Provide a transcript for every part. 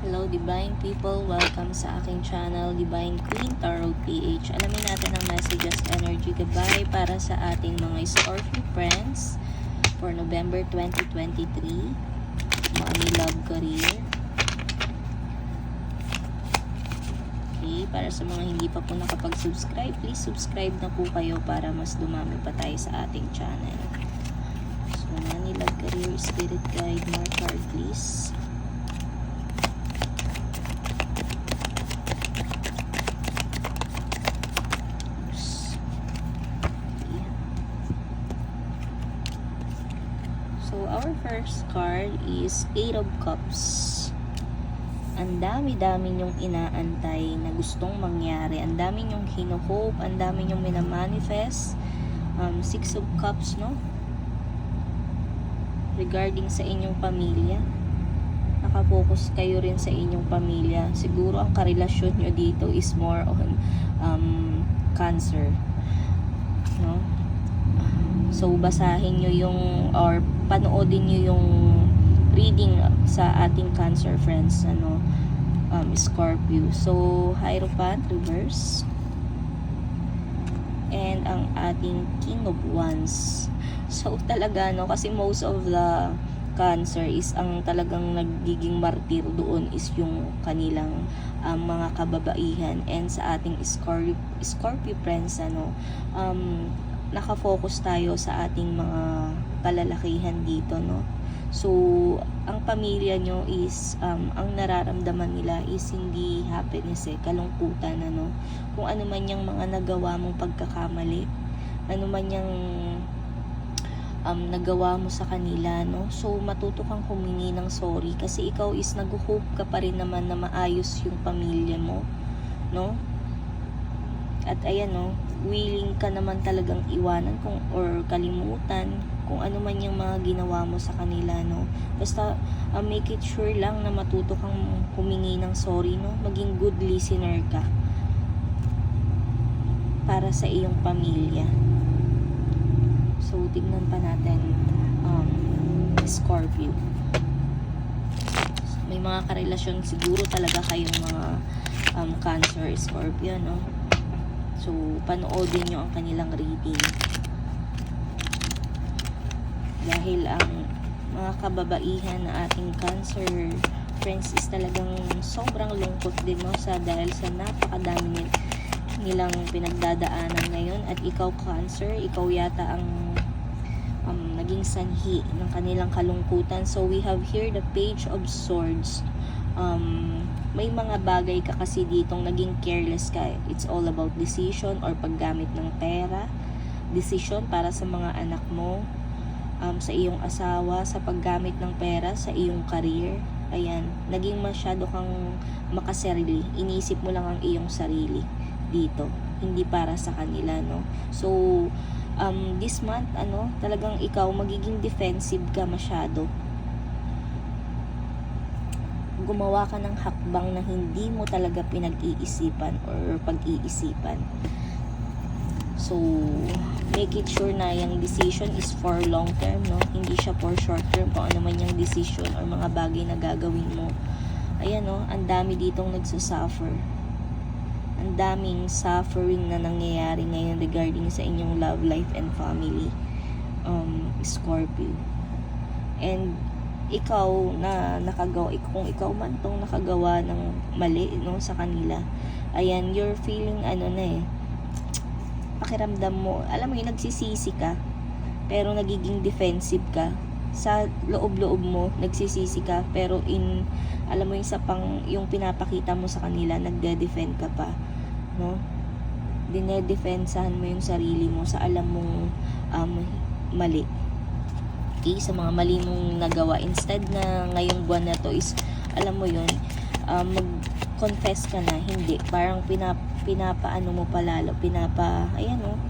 Hello Divine People, welcome sa aking channel Divine Queen Tarot PH. Alamin natin ang messages energy goodbye para sa ating mga Scorpio friends for November 2023. Money, love, career. Okay, para sa mga hindi pa po nakapag-subscribe, please subscribe na po kayo para mas dumami pa tayo sa ating channel. So, money, love, career, spirit guide, more card please. So, our first card is Eight of Cups. Ang dami-dami nyong inaantay na gustong mangyari. Ang dami nyong hino-hope. Ang dami nyong minamanifest. Um, Six of Cups, no? Regarding sa inyong pamilya. Nakafocus kayo rin sa inyong pamilya. Siguro ang karelasyon nyo dito is more on um, cancer. No? So, basahin nyo yung, or panoodin nyo yung reading sa ating cancer friends, ano, um, Scorpio. So, Hierophant, reverse. And ang ating King of Wands. So, talaga, no, kasi most of the cancer is ang talagang nagiging martir doon is yung kanilang um, mga kababaihan and sa ating Scorpio, Scorpio friends ano um, nakafocus tayo sa ating mga kalalakihan dito, no? So, ang pamilya nyo is, um, ang nararamdaman nila is hindi happiness eh, kalungkutan, ano? Kung ano man yung mga nagawa mong pagkakamali, ano man yung um, nagawa mo sa kanila, no? So, matuto kang humingi ng sorry kasi ikaw is nag-hope ka pa rin naman na maayos yung pamilya mo, no? At ayan no, willing ka naman talagang iwanan kung or kalimutan kung ano man yung mga ginawa mo sa kanila no. Basta uh, make it sure lang na matuto kang humingi ng sorry no. Maging good listener ka para sa iyong pamilya. So tignan pa natin um, Scorpio. May mga karelasyon siguro talaga kayong mga um, Cancer Scorpio no So, panoodin nyo ang kanilang reading. Dahil ang mga kababaihan na ating cancer friends is talagang sobrang lungkot din no sa dahil sa napakadami nil- nilang pinagdadaanan ngayon at ikaw cancer, ikaw yata ang um, naging sanhi ng kanilang kalungkutan. So we have here the page of swords. Um, may mga bagay ka kasi ditong naging careless ka. It's all about decision or paggamit ng pera, decision para sa mga anak mo, um, sa iyong asawa, sa paggamit ng pera, sa iyong career. Ayan, naging masyado kang makasarili. Inisip mo lang ang iyong sarili dito. Hindi para sa kanila, no? So, um, this month, ano, talagang ikaw magiging defensive ka masyado gumawa ka ng hakbang na hindi mo talaga pinag-iisipan or pag-iisipan. So, make it sure na yung decision is for long term, no? Hindi siya for short term kung ano man yung decision or mga bagay na gagawin mo. Ayan, no? Ang dami ditong nagsasuffer. Ang daming suffering na nangyayari ngayon regarding sa inyong love life and family. Um, Scorpio. And ikaw na nakagawa kung ikaw man tong nakagawa ng mali no sa kanila ayan you're feeling ano na eh pakiramdam mo alam mo yung nagsisisi ka pero nagiging defensive ka. Sa loob-loob mo nagsisisi ka pero in alam mo yung sa pang yung pinapakita mo sa kanila nagde-defend ka pa no? Dinedefensahan mo yung sarili mo sa alam mong um, mali okay, sa mga mali mong nagawa. Instead na ngayong buwan na to is, alam mo yun, um, mag-confess ka na, hindi. Parang pinap, pinapaano mo palalo, pinapa, ayan oh,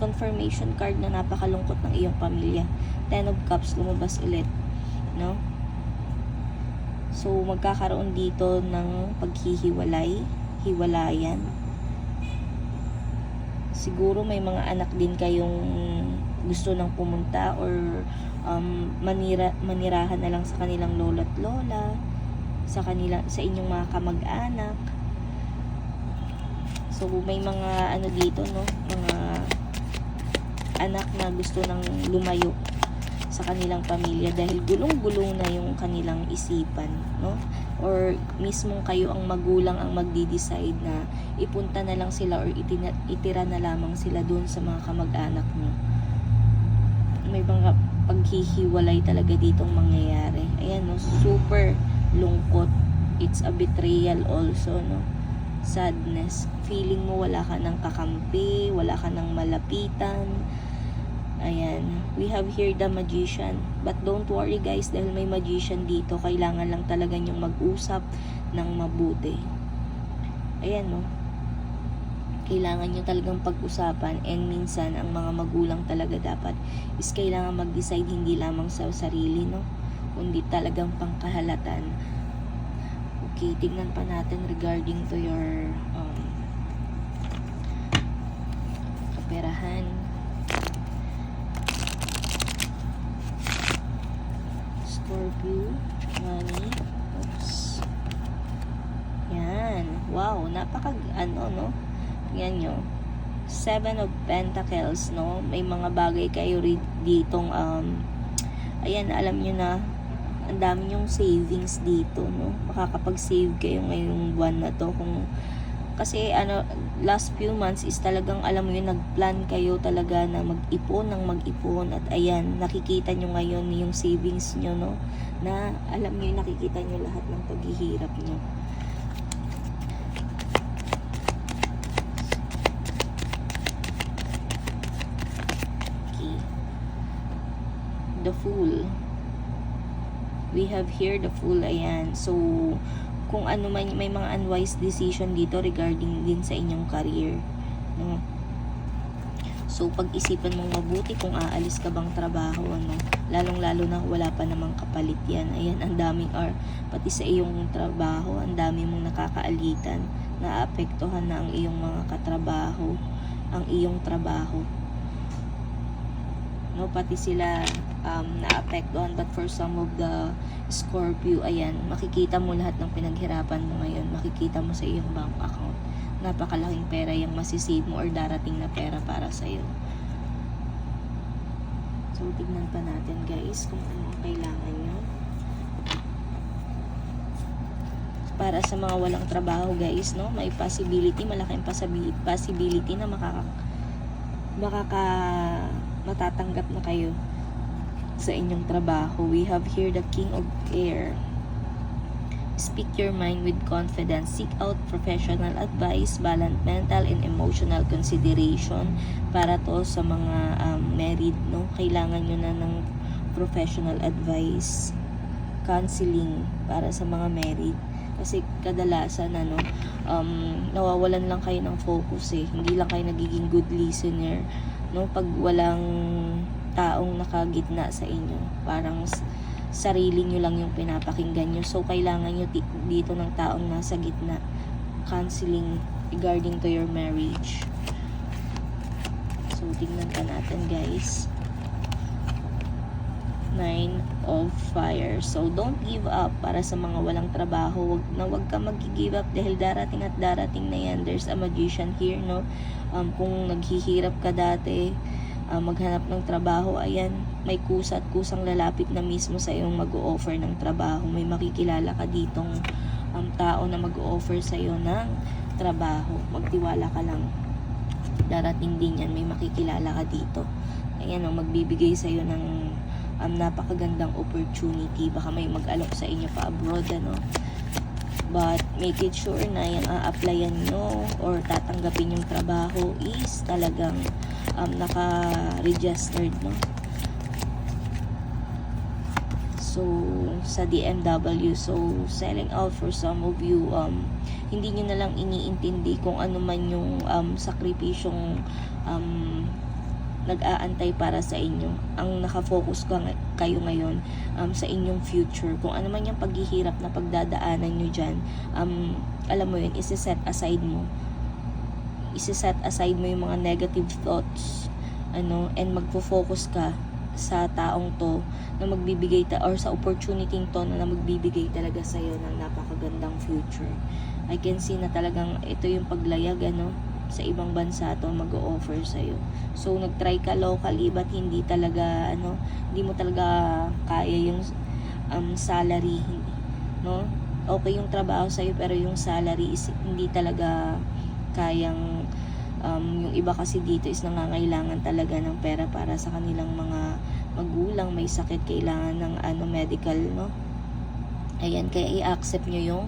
confirmation card na napakalungkot ng iyong pamilya. Ten of Cups, lumabas ulit. No? So, magkakaroon dito ng paghihiwalay, hiwalayan. Siguro may mga anak din kayong gusto nang pumunta or um, manira, manirahan na lang sa kanilang lola't lola. sa kanila sa inyong mga kamag-anak. So may mga ano dito no, mga anak na gusto nang lumayo sa kanilang pamilya dahil gulong-gulong na yung kanilang isipan, no? Or mismong kayo ang magulang ang magdi-decide na ipunta na lang sila or itina, itira na lamang sila doon sa mga kamag-anak nyo. May mga paghihiwalay talaga ditong mangyayari. Ayan, no? Super lungkot. It's a betrayal also, no? Sadness. Feeling mo wala ka ng kakampi, wala ka ng malapitan, Ayan. We have here the magician. But don't worry guys, dahil may magician dito, kailangan lang talaga nyong mag-usap ng mabuti. Ayan no. Kailangan nyo talagang pag-usapan and minsan ang mga magulang talaga dapat is kailangan mag-decide hindi lamang sa sarili no, kundi talagang pangkahalatan. Okay, tingnan pa natin regarding to your um, kaperahan. Scorpio, money, oops. Yan. Wow, napaka, ano, no? Yan nyo. Seven of Pentacles, no? May mga bagay kayo ditong, um, ayan, alam nyo na, ang dami nyong savings dito, no? Makakapag-save kayo ngayong buwan na to kung kasi ano last few months is talagang alam mo yun nagplan kayo talaga na mag-ipon ng mag-ipon at ayan nakikita nyo ngayon yung savings nyo no na alam nyo nakikita nyo lahat ng paghihirap nyo okay the fool we have here the fool ayan. So kung ano man may mga unwise decision dito regarding din sa inyong career no? So pag-isipan mong mabuti kung aalis ka bang trabaho ano? Lalong lalo na wala pa namang kapalit yan. Ayan ang daming or pati sa iyong trabaho ang dami mong nakakaalitan. Naapektuhan na ang iyong mga katrabaho ang iyong trabaho no pati sila um, naapektuhan but for some of the Scorpio ayan makikita mo lahat ng pinaghirapan mo ngayon. Makikita mo sa iyong bank account. Napakalaking pera yung masisave mo or darating na pera para sa iyo so tignan pa natin guys kung ano ang kailangan nyo. Para sa mga walang trabaho guys no may possibility malaking possibility na makaka makaka matatanggap na kayo sa inyong trabaho. We have here the King of Air. Speak your mind with confidence. Seek out professional advice, balance mental and emotional consideration para to sa mga um, married, no? Kailangan nyo na ng professional advice, counseling para sa mga married. Kasi kadalasan, ano, um, nawawalan lang kayo ng focus eh. Hindi lang kayo nagiging good listener, no? Pag walang taong nakagitna sa inyo. Parang sarili nyo lang yung pinapakinggan nyo. So, kailangan nyo dito ng taong nasa gitna. Counseling regarding to your marriage. So, tignan pa natin guys. Of Fire. So, don't give up para sa mga walang trabaho. Wag na wag ka mag-give up dahil darating at darating na yan. There's a magician here, no? Um, kung naghihirap ka dati, uh, maghanap ng trabaho, ayan, may kusa at kusang lalapit na mismo sa iyong mag-o-offer ng trabaho. May makikilala ka ditong um, tao na mag-o-offer sa iyo ng trabaho. Magtiwala ka lang. Darating din yan, may makikilala ka dito. Ayan, oh, magbibigay sa iyo ng um, napakagandang opportunity. Baka may mag-alok sa inyo pa abroad, ano. But make it sure na yung a-applyan nyo or tatanggapin yung trabaho is talagang um, naka-registered, no? So, sa DMW, so, selling out for some of you, um, hindi nyo na lang iniintindi kung ano man yung um, sakripisyong um, nag-aantay para sa inyo. Ang nakafocus ka kayo ngayon um, sa inyong future. Kung ano man yung paghihirap na pagdadaanan nyo dyan, um, alam mo yun, isi-set aside mo. Isi-set aside mo yung mga negative thoughts ano, and magfo-focus ka sa taong to na magbibigay ta or sa opportunity to na, na magbibigay talaga sa iyo ng napakagandang future. I can see na talagang ito yung paglayag ano sa ibang bansa to mag-o-offer sa iyo. So nag-try ka locally but hindi talaga ano, hindi mo talaga kaya yung um, salary, no? Okay yung trabaho sa pero yung salary is hindi talaga kayang um, yung iba kasi dito is nangangailangan talaga ng pera para sa kanilang mga magulang may sakit kailangan ng ano medical no ayan kaya i-accept nyo yung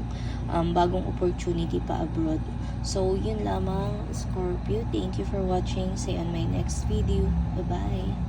um, bagong opportunity pa abroad so yun lamang Scorpio. Thank you for watching. See you on my next video. Bye bye